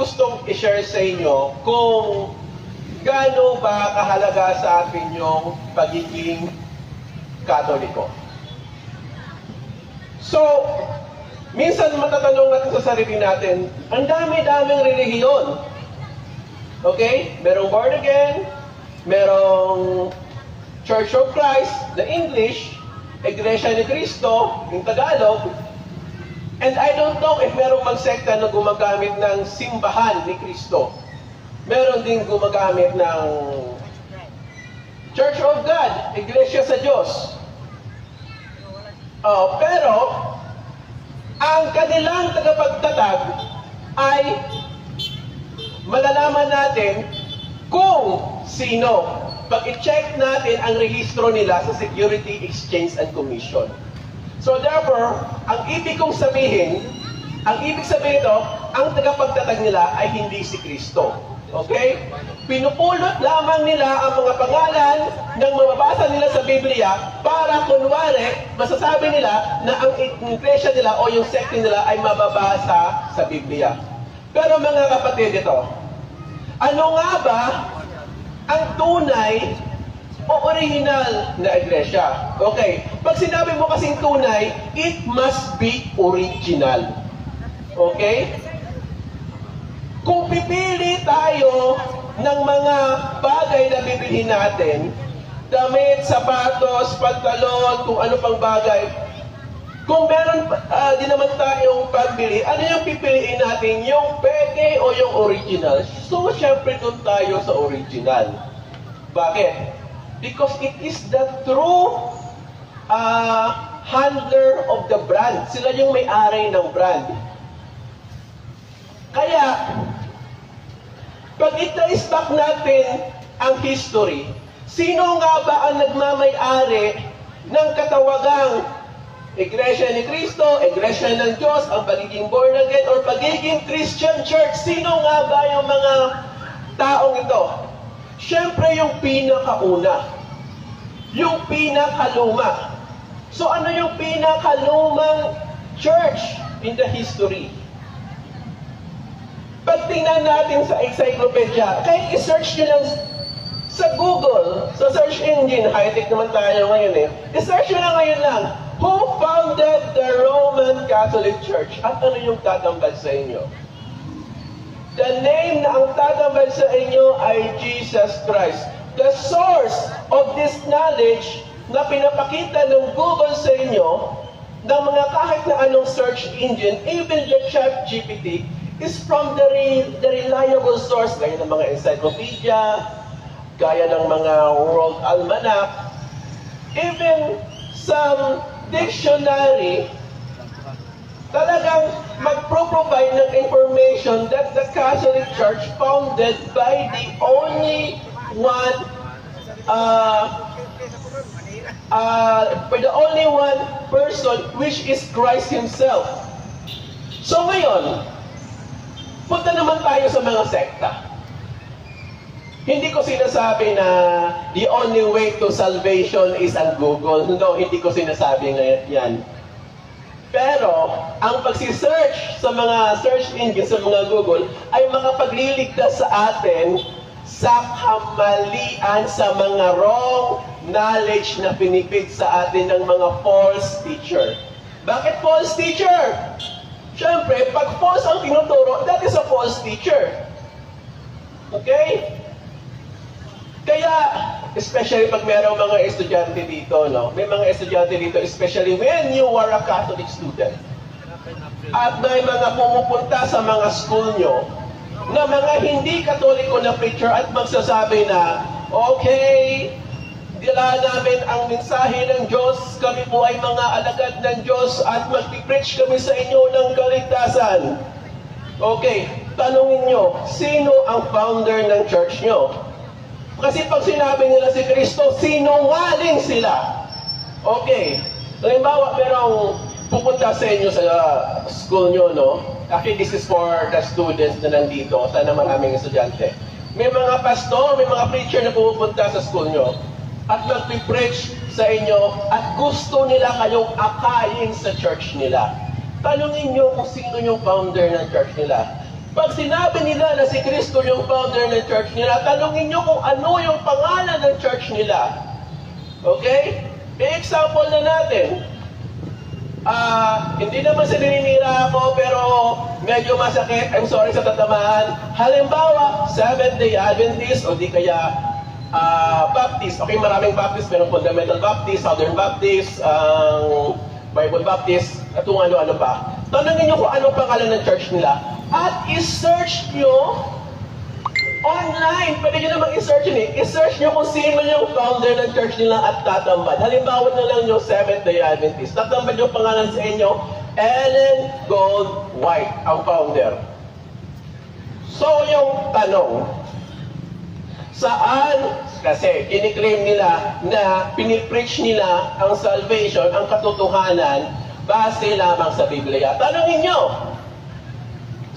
gustong i-share sa inyo kung gaano ba kahalaga sa atin yung pagiging katoliko. So, minsan matatanong natin sa sarili natin, ang dami-daming relihiyon. Okay? Merong born again, merong Church of Christ, the English, Iglesia ni Cristo, yung Tagalog, and I don't know if merong magsekta na gumagamit ng simbahan ni Cristo. Meron din gumagamit ng Church of God, Iglesia sa Diyos. Oh, pero, ang kanilang tagapagtatag ay malalaman natin kung sino. Pag i-check natin ang rehistro nila sa Security Exchange and Commission. So therefore, ang ibig kong sabihin, ang ibig sabihin ito, ang tagapagtatag nila ay hindi si Kristo. Okay? Pinupulot lamang nila ang mga pangalan ng mababasa nila sa Biblia para kunwari, masasabi nila na ang iglesia nila o yung sekte nila ay mababasa sa Biblia. Pero mga kapatid ito, ano nga ba ang tunay o original na iglesia? Okay, pag sinabi mo kasing tunay, it must be original. Okay? Kung pipili tayo ng mga bagay na bibilhin natin, damit, sapatos, pantalon, kung ano pang bagay, kung meron uh, di naman tayong pambili, ano yung pipiliin natin? Yung peke o yung original? So, syempre doon tayo sa original. Bakit? Because it is the true uh, handler of the brand. Sila yung may-ari ng brand. Kaya, pag i-trace back natin ang history, sino nga ba ang nagmamay-ari ng katawagang Iglesia ni Cristo, Iglesia ng Diyos, ang pagiging born again, or pagiging Christian church? Sino nga ba yung mga taong ito? Siyempre yung pinakauna. Yung pinakaluma. So ano yung pinakalumang church in the history? Pag tingnan natin sa encyclopedia, kahit i-search nyo lang sa Google, sa search engine, high-tech naman tayo ngayon eh, i-search nyo lang ngayon lang, who founded the Roman Catholic Church? At ano yung tatambal sa inyo? The name na ang tatambal sa inyo ay Jesus Christ. The source of this knowledge na pinapakita ng Google sa inyo, ng mga kahit na anong search engine, even the chat GPT, is from the, re, the reliable source, gaya ng mga encyclopedia, gaya ng mga World Almanac, even some dictionary, talagang magpro-provide ng information that the Catholic Church founded by the only one uh, uh, by the only one person which is Christ Himself. So ngayon, punta naman tayo sa mga sekta. Hindi ko sinasabi na the only way to salvation is ang Google. No, hindi ko sinasabi ngayon yan. Pero, ang pagsisearch sa mga search engine, sa mga Google, ay makapagliligtas sa atin sa kamalian, sa mga wrong knowledge na pinipig sa atin ng mga false teacher. Bakit false teacher? Siyempre, pag false ang tinuturo, that is a false teacher. Okay? Especially pag mayroong mga estudyante dito, no? May mga estudyante dito, especially when you are a Catholic student. At may mga pumupunta sa mga school nyo na mga hindi katoliko na preacher at magsasabi na, okay, dila namin ang mensahe ng Diyos, kami po ay mga alagad ng Diyos at magpipreach kami sa inyo ng kaligtasan. Okay, tanungin nyo, sino ang founder ng church nyo? Kasi pag sinabi nila si Kristo, sinungaling sila. Okay. Halimbawa, merong pupunta sa inyo sa school nyo, no? Actually, this is for the students na nandito. Sana maraming estudyante. May mga pastor, may mga preacher na pupunta sa school nyo at magpipreach sa inyo at gusto nila kayong akayin sa church nila. Tanungin nyo kung sino yung founder ng church nila. Pag sinabi nila na si Kristo yung founder ng church nila, tanungin nyo kung ano yung pangalan ng church nila. Okay? I-example na natin. Ah, hindi naman sininira ako pero medyo masakit. I'm sorry sa tatamaan. Halimbawa, Seventh-day Adventist o di kaya ah, Baptist. Okay, maraming Baptist. Merong Fundamental Baptist, Southern Baptist, ang Bible Baptist, at kung ano-ano pa. Tanungin nyo kung anong pangalan ng church nila. At i-search nyo online. Pwede nyo naman i-search yun eh. I-search nyo kung sino yung founder ng church nila at tatambad. Halimbawa na lang yung Seventh-day Adventist. Tatambad yung pangalan sa inyo, Ellen Gold White, ang founder. So yung tanong, saan kasi kiniklaim nila na pinipreach nila ang salvation, ang katotohanan, base lamang sa Biblia. Tanongin nyo,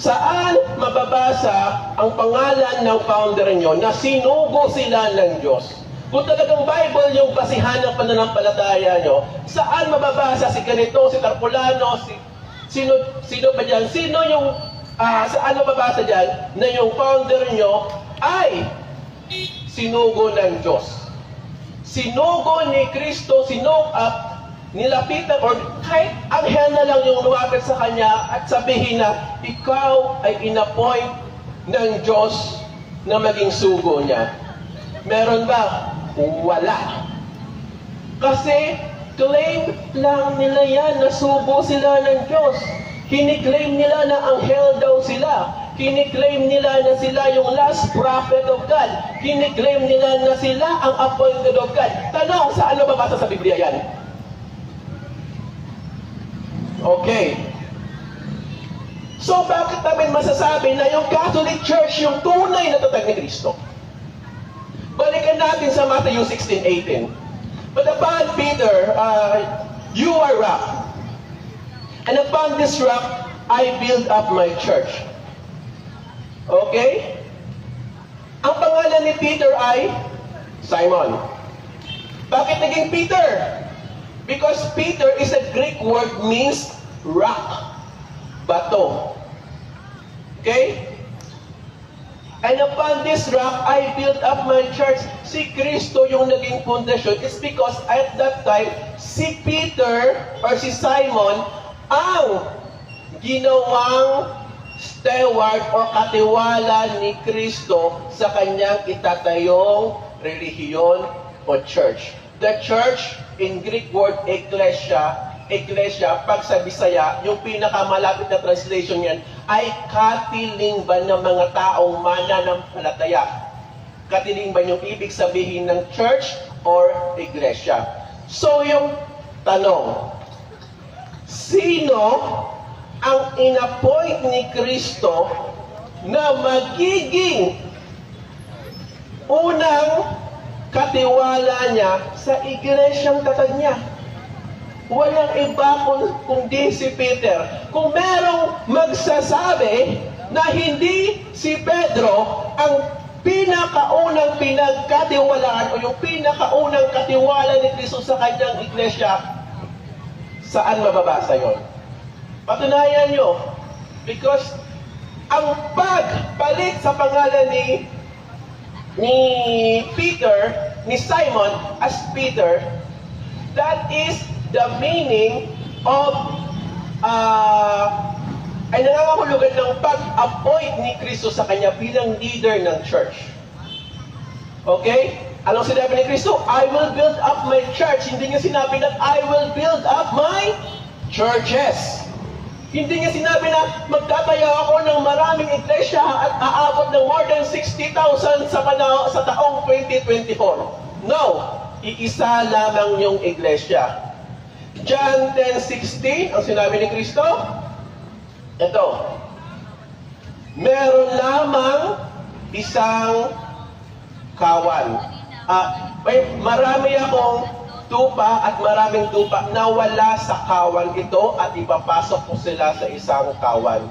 Saan mababasa ang pangalan ng founder nyo na sinugo sila ng Diyos? Kung talagang Bible yung basihan ng pananampalataya nyo, saan mababasa si ganito, si Tarpulano, si, sino, sino ba dyan? Sino yung, ah, saan mababasa dyan na yung founder nyo ay sinugo ng Diyos? Sinugo ni Kristo, sinugo, ah, nilapitan or kahit anghel na lang yung lumapit sa kanya at sabihin na ikaw ay inappoint ng Diyos na maging sugo niya. Meron ba? Wala. Kasi claim lang nila yan na sugo sila ng Diyos. Kiniklaim nila na anghel daw sila. Kiniklaim nila na sila yung last prophet of God. Kiniklaim nila na sila ang appointed of God. Tanong, saan mababasa sa Biblia yan? Okay. So bakit namin masasabi na yung Catholic Church yung tunay na tatag ni Kristo? Balikan natin sa Matthew 16:18. But upon Peter, uh, you are rock. And upon this rock, I build up my church. Okay? Ang pangalan ni Peter ay Simon. Bakit naging Peter? Because Peter is a Greek word means rock, bato. Okay? And upon this rock, I built up my church. Si Kristo yung naging pundasyon. It's because at that time, si Peter or si Simon ang ginawang steward or katiwala ni Kristo sa kanyang itatayong relihiyon o church. The church, in Greek word, ecclesia, ecclesia, pag sa Bisaya, yung pinakamalapit na translation niyan, ay katilingban ng mga taong mananampalataya. Katilingban yung ibig sabihin ng church or iglesia. So yung tanong, sino ang inappoint ni Kristo na magiging unang katiwala niya sa iglesyang tatag niya. Walang iba kundi si Peter. Kung merong magsasabi na hindi si Pedro ang pinakaunang pinagkatiwalaan o yung pinakaunang katiwala ni Kristo sa kanyang iglesia, saan mababasa yon? Patunayan nyo. Because ang pagpalit sa pangalan ni ni Peter, ni Simon as Peter, that is the meaning of uh, ay nangangahulugan ng pag-appoint ni Kristo sa kanya bilang leader ng church. Okay? Anong sinabi ni Kristo? I will build up my church. Hindi niya sinabi na I will build up my churches. Hindi niya sinabi na magtatayo ako ng maraming iglesia at aabot ng more than 60,000 sa, pana- sa taong 2024. No, iisa lamang yung iglesia. John 10.16, ang sinabi ni Kristo, ito, meron lamang isang kawan. Ah, may marami akong tupa at maraming tupa na wala sa kawan ito at ipapasok ko sila sa isang kawan.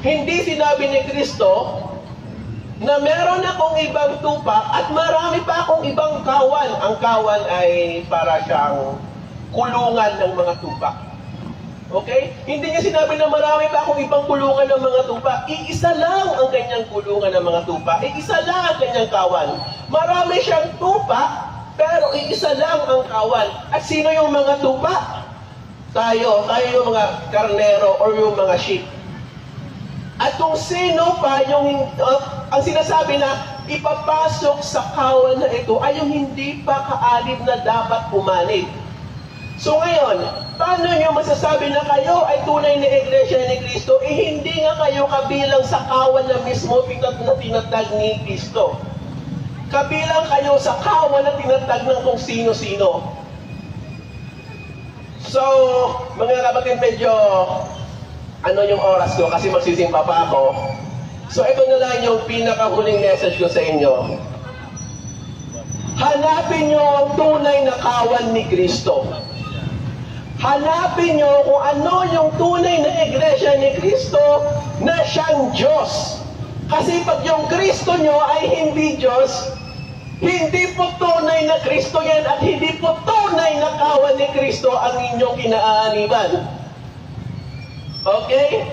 Hindi sinabi ni Kristo na meron akong ibang tupa at marami pa akong ibang kawan. Ang kawan ay para siyang kulungan ng mga tupa. Okay? Hindi niya sinabi na marami pa akong ibang kulungan ng mga tupa. Iisa lang ang kanyang kulungan ng mga tupa. Iisa lang ang kanyang kawan. Marami siyang tupa, pero iisa lang ang kawan. At sino yung mga tupa? Tayo, tayo yung mga karnero or yung mga sheep. At kung sino pa yung uh, ang sinasabi na ipapasok sa kawan na ito ay yung hindi pa kaalib na dapat pumanib. So ngayon, paano nyo masasabi na kayo ay tunay na iglesia ni Kristo? Eh hindi nga kayo kabilang sa kawan na mismo pinat na tinatag ni Kristo. Kabilang kayo sa kawan na tinatag ng kung sino-sino. So, mga kapatid, medyo ano yung oras ko kasi magsisimpa pa ako. So ito na lang yung pinakahuling message ko sa inyo. Hanapin nyo ang tunay na kawan ni Kristo. Hanapin nyo kung ano yung tunay na iglesia ni Kristo na siyang Diyos. Kasi pag yung Kristo nyo ay hindi Diyos, hindi po tunay na Kristo yan at hindi po tunay na kawan ni Kristo ang inyong kinaaaniban. Okay?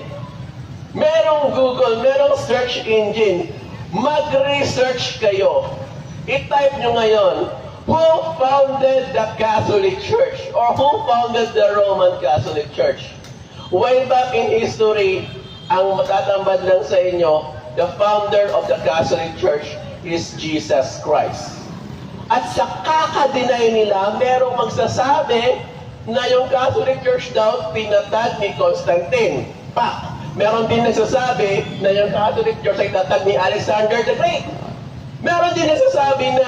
Merong Google, merong search engine. Mag-research kayo. I-type nyo ngayon, who founded the Catholic Church? Or who founded the Roman Catholic Church? Way back in history, ang matatambad lang sa inyo, the founder of the Catholic Church is Jesus Christ. At sa kaka-deny nila, merong magsasabi na yung Catholic Church daw pinatag ni Constantine. Pa, meron din nagsasabi na yung Catholic Church ay tatag ni Alexander the Great. Meron din nagsasabi na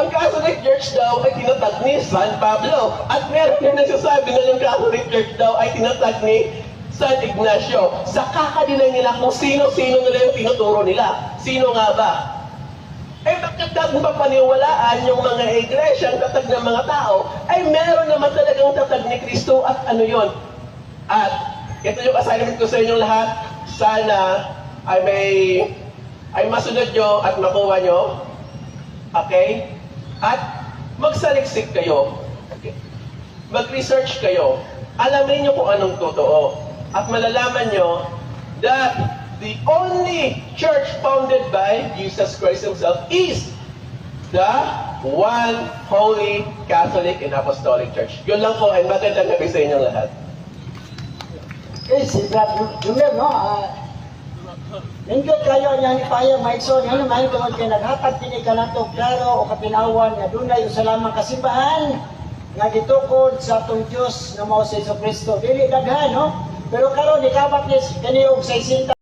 ang Catholic Church daw ay tinatag ni San Pablo. At meron din nagsasabi na yung Catholic Church daw ay tinatag ni San Ignacio. Sa kakadinay nila kung sino-sino nila yung tinuturo nila. Sino nga ba? Eh bakit natin papaniwalaan yung mga iglesia, ang tatag ng mga tao, ay meron naman talagang tatag ni Kristo at ano yon. At ito yung assignment ko sa inyong lahat. Sana ay may ay masunod nyo at makuha nyo. Okay? At magsaliksik kayo. Mag-research kayo. Alamin nyo kung anong totoo. At malalaman nyo that the only church founded by Jesus Christ Himself is the one holy Catholic and Apostolic Church. Yun lang po, and magandang gabi sa inyong lahat. Si Brad Jumel, no? Ah, Nindot kayo niya ni Paya Maikson, ano man tungod kay naghatag kini ka nato klaro o kapinawan nga dunay usa lamang kasimbahan nga gitukod sa atong Dios nga mao si Kristo. Dili daghan, no? Pero karon ikabat ni kani og 60